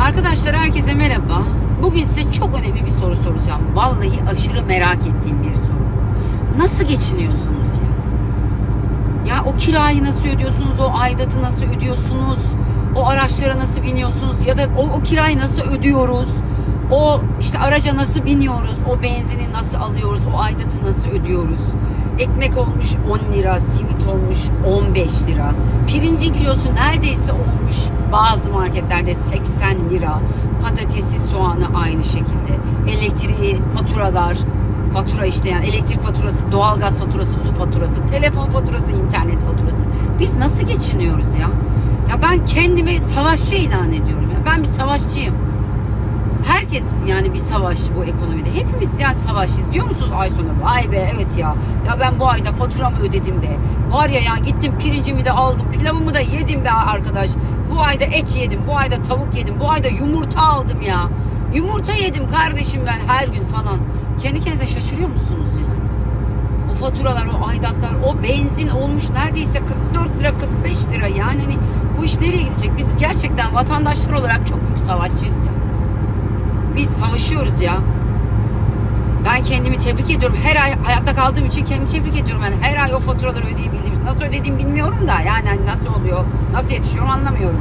Arkadaşlar herkese merhaba. Bugün size çok önemli bir soru soracağım. Vallahi aşırı merak ettiğim bir soru. Nasıl geçiniyorsunuz ya? Ya o kirayı nasıl ödüyorsunuz? O aidatı nasıl ödüyorsunuz? O araçlara nasıl biniyorsunuz? Ya da o, o kirayı nasıl ödüyoruz? O işte araca nasıl biniyoruz? O benzini nasıl alıyoruz? O aidatı nasıl ödüyoruz? Ekmek olmuş 10 lira, simit olmuş 15 lira. Pirincin kilosu neredeyse olmuş bazı marketlerde 80 lira. Patatesi, soğanı aynı şekilde. Elektriği, faturalar, fatura işte yani elektrik faturası, doğalgaz faturası, su faturası, telefon faturası, internet faturası. Biz nasıl geçiniyoruz ya? Ya ben kendimi savaşçı ilan ediyorum ya. Ben bir savaşçıyım. Herkes yani bir savaşçı bu ekonomide. Hepimiz yani savaşçıyız. Diyor musunuz ay sonu? Vay be evet ya. Ya ben bu ayda faturamı ödedim be. Var ya ya gittim pirincimi de aldım. Pilavımı da yedim be arkadaş. Bu ayda et yedim. Bu ayda tavuk yedim. Bu ayda yumurta aldım ya. Yumurta yedim kardeşim ben her gün falan. Kendi kendinize şaşırıyor musunuz yani? O faturalar, o aidatlar, o benzin olmuş neredeyse 44 lira 45 lira yani hani bu iş nereye gidecek? Biz gerçekten vatandaşlar olarak çok büyük savaşçıyız ya. Biz savaşıyoruz ya. Ben kendimi tebrik ediyorum. Her ay hayatta kaldığım için kendimi tebrik ediyorum. Yani her ay o faturaları ödeyebildiğim. Nasıl ödediğimi bilmiyorum da yani hani nasıl oluyor, nasıl yetişiyorum anlamıyorum.